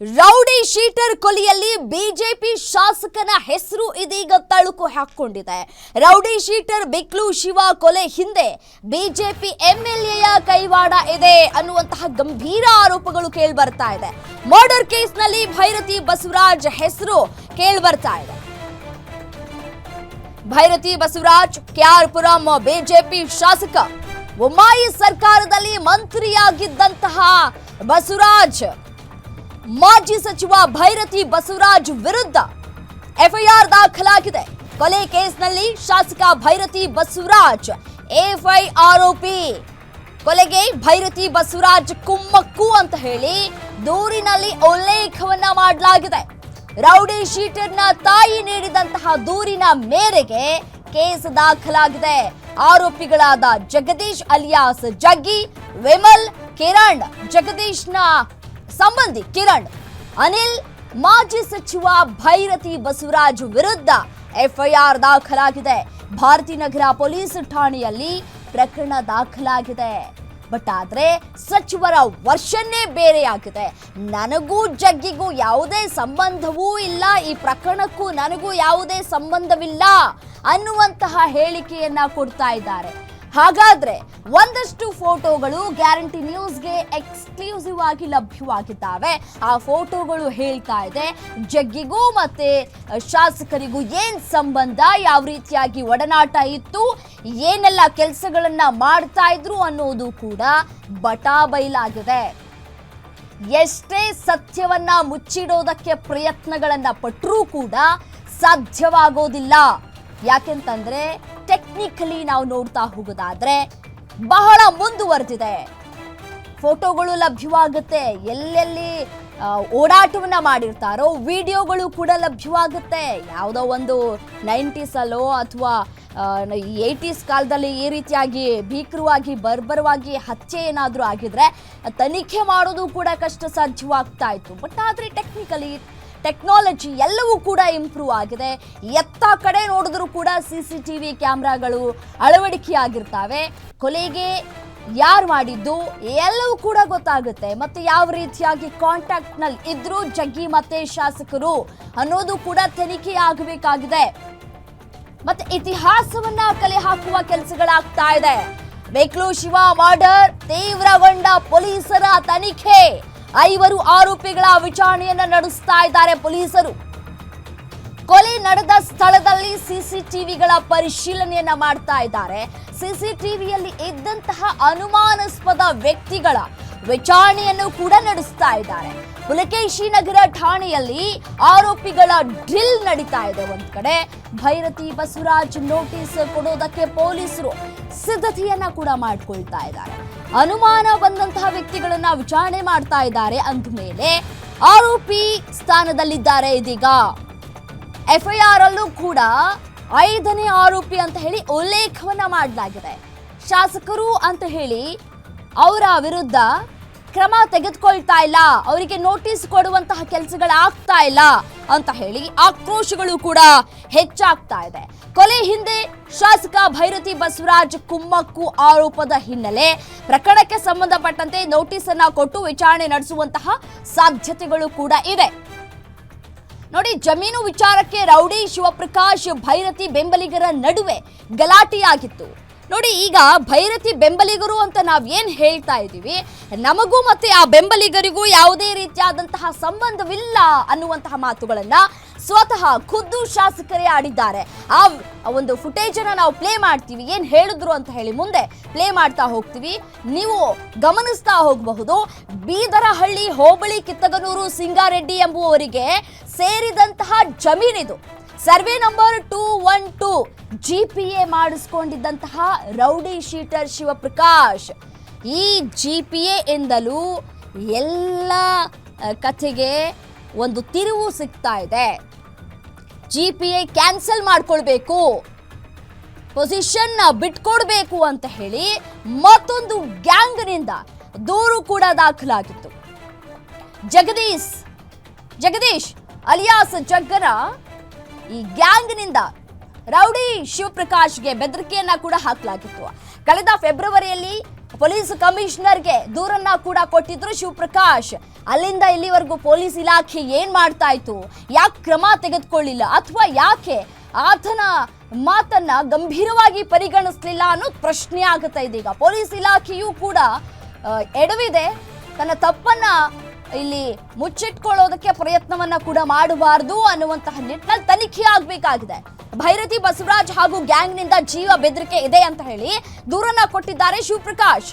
Rowdy sheeter ಕೊಲೆಯಲ್ಲಿ BJP ಶಾಸಕನ ಹೆಸರು ಇದೀಗ ತಳುಕು ಹಾಕೊಂಡಿದೆ ರೌಡಿ ಶೀಟರ್ ಬಿಕ್ಲು ಶಿವ ಕೊಲೆ ಹಿಂದೆ ಬಿಜೆಪಿ ಎಂಎಲ್ಎಯ ಕೈವಾಡ ಇದೆ ಅನ್ನುವಂತಹ ಗಂಭೀರ ಆರೋಪಗಳು ಕೇಳ್ಬರ್ತಾ ಇದೆ. ಮರ್ಡರ್ ಕೇಸ್ನಲ್ಲಿ ಭೈರತಿ ಬಸವರಾಜ್ ಹೆಸರು ಕೇಳ್ಬರ್ತಾ ಇದೆ. ಭೈರತಿ ಬಸವರಾಜ್ ಕೆಆರ್ಪುರಂ ಬಿಜೆಪಿ ಶಾಸಕ. ಒಮ್ಮಾಯಿ ಸರ್ಕಾರದಲ್ಲಿ ಮಂತ್ರಿಯಾಗಿದ್ದಂತಹ ಬಸವರಾಜ್ ಮಾಜಿ ಸಚಿವ ಭೈರತಿ ಬಸವರಾಜ್ ವಿರುದ್ಧ ಎಫ್ಐಆರ್ ದಾಖಲಾಗಿದೆ. ಕೊಲೆ ಕೇಸ್ನಲ್ಲಿ ಶಾಸಕ ಭೈರತಿ ಬಸವರಾಜ್ ಎಫ್ಐ ಆರೋಪಿ ಕೊಲೆಗೆ ಭೈರತಿ ಬಸವರಾಜ್ ಕುಮ್ಮಕ್ಕು ಅಂತ ಹೇಳಿ ದೂರಿನಲ್ಲಿ ಉಲ್ಲೇಖವನ್ನ ಮಾಡಲಾಗಿದೆ. ರೌಡಿ ಶೀಟರ್ನ ತಾಯಿ ನೀಡಿದಂತಹ ದೂರಿನ ಮೇರೆಗೆ ಕೇಸ್ ದಾಖಲಾಗಿದೆ. ಆರೋಪಿಗಳಾದ ಜಗದೀಶ್ ಅಲಿಯಾಸ್ ಜಗ್ಗಿ, ವಿಮಲ್ ಕಿರಣ್, ಜಗದೀಶ್ನ ಸಂಬಂಧಿ ಕಿರಣ್. ಅನಿಲ್, ಮಾಜಿ ಸಚಿವ ಭೈರತಿ ಬಸವರಾಜ್ ವಿರುದ್ಧ ಎಫ್ಐಆರ್ ದಾಖಲಾಗಿದೆ. ಭಾರತೀನಗರ ಪೊಲೀಸ್ ಠಾಣೆಯಲ್ಲಿ ಪ್ರಕರಣ ದಾಖಲಾಗಿದೆ. ಬಟ್ ಆದ್ರೆ ಸಚಿವರ ವರ್ಷನ್ನೇ ಬೇರೆಯಾಗಿದೆ. ನನಗೂ ಜಗ್ಗಿಗೂ ಯಾವುದೇ ಸಂಬಂಧವೂ ಇಲ್ಲ. ಈ ಪ್ರಕರಣಕ್ಕೂ ನನಗೂ ಯಾವುದೇ ಸಂಬಂಧವಿಲ್ಲ ಅನ್ನುವಂತಹ ಹೇಳಿಕೆಯನ್ನ ಕೊಡ್ತಾ ಇದ್ದಾರೆ. ಹಾಗಾದ್ರೆ ಒಂದಷ್ಟು ಫೋಟೋಗಳು ಗ್ಯಾರಂಟಿ ನ್ಯೂಸ್ಗೆ ಎಕ್ಸ್ಕ್ಲೂಸಿವ್ ಆಗಿ ಲಭ್ಯವಾಗಿದ್ದಾವೆ. ಆ ಫೋಟೋಗಳು ಹೇಳ್ತಾ ಇದೆ, ಜಗ್ಗಿಗೂ ಮತ್ತೆ ಶಾಸಕರಿಗೂ ಏನ್ ಸಂಬಂಧ, ಯಾವ ರೀತಿಯಾಗಿ ಒಡನಾಟ ಇತ್ತು, ಏನೆಲ್ಲ ಕೆಲಸಗಳನ್ನ ಮಾಡ್ತಾ ಇದ್ರು ಅನ್ನೋದು ಕೂಡ ಬಟಾಬೈಲಾಗಿದೆ. ಎಷ್ಟೇ ಸತ್ಯವನ್ನ ಮುಚ್ಚಿಡೋದಕ್ಕೆ ಪ್ರಯತ್ನಗಳನ್ನ ಪಟ್ಟರೂ ಕೂಡ ಸಾಧ್ಯವಾಗೋದಿಲ್ಲ. ಯಾಕೆಂತಂದ್ರೆ ಟೆಕ್ನಿಕಲಿ ನಾವು ನೋಡ್ತಾ ಹೋಗೋದಾದ್ರೆ ಬಹಳ ಮುಂದುವರೆದಿದೆ. ಫೋಟೋಗಳು ಲಭ್ಯವಾಗುತ್ತೆ. ಎಲ್ಲೆಲ್ಲಿ ಓಡಾಟವನ್ನ ಮಾಡಿರ್ತಾರೋ, ವಿಡಿಯೋಗಳು ಕೂಡ ಲಭ್ಯವಾಗುತ್ತೆ. ಯಾವುದೋ ಒಂದು ನೈಂಟೀಸಲ್ಲೋ ಅಥವಾ ಏಯ್ಟೀಸ್ ಕಾಲದಲ್ಲಿ ಈ ರೀತಿಯಾಗಿ ಭೀಕರವಾಗಿ, ಬರ್ಬರವಾಗಿ ಹತ್ಯೆ ಏನಾದರೂ ಆಗಿದ್ರೆ, ತನಿಖೆ ಮಾಡೋದು ಕೂಡ ಕಷ್ಟ ಸಾಧ್ಯವಾಗ್ತಾ ಇತ್ತು. ಬಟ್ ಆದರೆ ಟೆಕ್ನಿಕಲಿ ಟೆಕ್ನಾಲಜಿ ಎಲ್ಲವೂ ಕೂಡ ಇಂಪ್ರೂವ್ ಆಗಿದೆ. ಎತ್ತ ಕಡೆ ನೋಡಿದ್ರೂ ಕೂಡ ಸಿ ಸಿ ಟಿ ವಿ ಕ್ಯಾಮ್ರಾಗಳು ಅಳವಡಿಕೆಯಾಗಿರ್ತವೆ. ಕೊಲೆಗೆ ಯಾರು ಮಾಡಿದ್ದು ಎಲ್ಲವೂ ಕೂಡ ಗೊತ್ತಾಗುತ್ತೆ. ಮತ್ತು ಯಾವ ರೀತಿಯಾಗಿ ಕಾಂಟ್ಯಾಕ್ಟ್ನಲ್ಲಿ ಇದ್ರು ಜಗ್ಗಿ ಮತ್ತೆ ಶಾಸಕರು ಅನ್ನೋದು ಕೂಡ ತನಿಖೆ ಆಗಬೇಕಾಗಿದೆ. ಮತ್ತೆ ಇತಿಹಾಸವನ್ನ ಕಲೆ ಹಾಕುವ ಕೆಲಸಗಳಾಗ್ತಾ ಇದೆ. ಬೇಕ್ಲು ಶಿವ ಮರ್ಡರ್ ತೀವ್ರಗೊಂಡ ಪೊಲೀಸರ ತನಿಖೆ. ಐವರು ಆರೋಪಿಗಳ ವಿಚಾರಣೆಯನ್ನ ನಡೆಸ್ತಾ ಇದ್ದಾರೆ ಪೊಲೀಸರು. ಕೊಲೆ ನಡೆದ ಸ್ಥಳದಲ್ಲಿ ಸಿಸಿಟಿವಿಗಳ ಪರಿಶೀಲನೆಯನ್ನ ಮಾಡ್ತಾ ಇದ್ದಾರೆ. ಸಿಸಿಟಿವಿಯಲ್ಲಿ ಇದ್ದಂತಹ ಅನುಮಾನಾಸ್ಪದ ವ್ಯಕ್ತಿಗಳ ವಿಚಾರಣೆಯನ್ನು ಕೂಡ ನಡೆಸ್ತಾ ಇದ್ದಾರೆ. ಪುಲಕೇಶಿ ನಗರ ಠಾಣೆಯಲ್ಲಿ ಆರೋಪಿಗಳ ಡ್ರಿಲ್ ನಡೀತಾ ಇದೆ ಒಂದ್ ಕಡೆ. ಭೈರತಿ ಬಸವರಾಜ್ ನೋಟಿಸ್ ಕೊಡೋದಕ್ಕೆ ಪೊಲೀಸರು ಸಿದ್ಧತೆಯನ್ನ ಕೂಡ ಮಾಡ್ಕೊಳ್ತಾ ಇದ್ದಾರೆ. ಅನುಮಾನ ಬಂದಂತಹ ವ್ಯಕ್ತಿಗಳನ್ನ ವಿಚಾರಣೆ ಮಾಡ್ತಾ ಇದ್ದಾರೆ ಅಂದ ಮೇಲೆ ಆರೋಪಿ ಸ್ಥಾನದಲ್ಲಿದ್ದಾರೆ ಇದೀಗ. ಎಫ್ಐಆರ್ ಅಲ್ಲೂ ಕೂಡ ಐದನೇ ಆರೋಪಿ ಅಂತ ಹೇಳಿ ಉಲ್ಲೇಖವನ್ನ ಮಾಡಲಾಗಿದೆ. ಶಾಸಕರು ಅಂತ ಹೇಳಿ ಅವರ ವಿರುದ್ಧ ಕ್ರಮ ತೆಗೆದುಕೊಳ್ತಾ ಇಲ್ಲ. ಅವರಿಗೆ ನೋಟಿಸ್ ಕೊಡುವಂತಹ ಕೆಲಸಗಳಾಗ್ತಾ ಇಲ್ಲ ಅಂತ ಹೇಳಿ ಆಕ್ರೋಶಗಳು ಕೂಡ ಹೆಚ್ಚಾಗ್ತಾ ಇದೆ. ಕೊಲೆ ಹಿಂದೆ ಶಾಸಕ ಭೈರತಿ ಬಸವರಾಜ್ ಕುಮ್ಮಕ್ಕು ಆರೋಪದ ಹಿನ್ನೆಲೆ ಪ್ರಕರಣಕ್ಕೆ ಸಂಬಂಧಪಟ್ಟಂತೆ ನೋಟಿಸ್ ಅನ್ನ ಕೊಟ್ಟು ವಿಚಾರಣೆ ನಡೆಸುವಂತಹ ಸಾಧ್ಯತೆಗಳು ಕೂಡ ಇದೆ ನೋಡಿ, ಜಮೀನು ವಿಚಾರಕ್ಕೆ ರೌಡಿ ಶಿವಪ್ರಕಾಶ್ ಭೈರತಿ ಬೆಂಬಲಿಗರ ನಡುವೆ ಗಲಾಟೆಯಾಗಿತ್ತು. ನೋಡಿ, ಈಗ ಭೈರತಿ ಬೆಂಬಲಿಗರು ಅಂತ ನಾವು ಏನು ಹೇಳ್ತಾ ಇದ್ದೀವಿ? ನಮಗೂ ಮತ್ತೆ ಆ ಬೆಂಬಲಿಗರಿಗೂ ಯಾವುದೇ ರೀತಿಯಾದಂತಹ ಸಂಬಂಧವಿಲ್ಲ ಅನ್ನುವಂತಹ ಮಾತುಗಳನ್ನ ಸ್ವತಃ ಖುದ್ದು ಶಾಸಕರೇ ಆಡಿದ್ದಾರೆ. ಆ ಒಂದು ಫುಟೇಜ್ ಅನ್ನ ನಾವು ಪ್ಲೇ ಮಾಡ್ತೀವಿ. ಏನ್ ಹೇಳಿದ್ರು ಅಂತ ಹೇಳಿ ಮುಂದೆ ಪ್ಲೇ ಮಾಡ್ತಾ ಹೋಗ್ತೀವಿ. ನೀವು ಗಮನಿಸ್ತಾ ಹೋಗಬಹುದು, ಬೀದರಹಳ್ಳಿ ಹೋಬಳಿ ಕಿತ್ತಗನೂರು ಸಿಂಗಾರೆಡ್ಡಿ ಎಂಬುವವರಿಗೆ ಸೇರಿದಂತಹ ಜಮೀನಿದು. Survey number two one two G P A ಮಾಡಿಸ್ಕೊಂಡಿದ್ದಂತಹ rowdy sheeter Shivaprakash. ಈ ಜಿ ಪಿ ಎ ಎಂದಲೂ ಎಲ್ಲ ಕಥೆಗೆ ಒಂದು ತಿರುವು ಸಿಗ್ತಾ ಇದೆ. ಜಿ ಪಿ ಎ ಕ್ಯಾನ್ಸಲ್ ಮಾಡ್ಕೊಳ್ಬೇಕು. ಪೊಸಿಷನ್ ಬಿಟ್ಕೊಡ್ಬೇಕು ಅಂತ ಹೇಳಿ ಮತ್ತೊಂದು ಗ್ಯಾಂಗ್ನಿಂದ ದೂರು ಕೂಡ ದಾಖಲಾಗಿತ್ತು. ಜಗದೀಶ್ ಜಗದೀಶ್ ಅಲಿಯಾಸ್ ಜಗ್ಗನ ಈ ಗ್ಯಾಂಗ್ನಿಂದ ರೌಡಿ ಶಿವಪ್ರಕಾಶ್ಗೆ ಬೆದರಿಕೆಯನ್ನ ಕೂಡ ಹಾಕಲಾಗಿತ್ತು. ಕಳೆದ ಫೆಬ್ರವರಿಯಲ್ಲಿ ಪೊಲೀಸ್ ಕಮಿಷನರ್ಗೆ ದೂರನ್ನ ಕೂಡ ಕೊಟ್ಟಿದ್ರು ಶಿವಪ್ರಕಾಶ್. ಅಲ್ಲಿಂದ ಇಲ್ಲಿವರೆಗೂ ಪೊಲೀಸ್ ಇಲಾಖೆ ಏನ್ ಮಾಡ್ತಾ ಇತ್ತು? ಯಾಕೆ ಕ್ರಮ ತೆಗೆದುಕೊಳ್ಳಿಲ್ಲ? ಅಥವಾ ಯಾಕೆ ಆತನ ಮಾತನ್ನ ಗಂಭೀರವಾಗಿ ಪರಿಗಣಿಸ್ಲಿಲ್ಲ ಅನ್ನೋ ಪ್ರಶ್ನೆ ಆಗುತ್ತಾ ಇದೆ. ಈಗ ಪೊಲೀಸ್ ಇಲಾಖೆಯೂ ಕೂಡ ಎಡವಿದೆ. ತನ್ನ ತಪ್ಪನ್ನ ಇಲ್ಲಿ ಮುಚ್ಚಿಟ್ಕೊಳ್ಳೋದಕ್ಕೆ ಪ್ರಯತ್ನವನ್ನ ಕೂಡ ಮಾಡಬಾರದು ಅನ್ನುವಂತಹ ನಿಟ್ಟಿನಲ್ಲಿ ತನಿಖೆ ಆಗಬೇಕಾಗಿದೆ. ಭೈರತಿ ಬಸವರಾಜ್ ಹಾಗೂ ಗ್ಯಾಂಗ್ನಿಂದ ಜೀವ ಬೆದರಿಕೆ ಇದೆ ಅಂತ ಹೇಳಿ ದೂರನ್ನ ಕೊಟ್ಟಿದ್ದಾರೆ ಶಿವಪ್ರಕಾಶ್.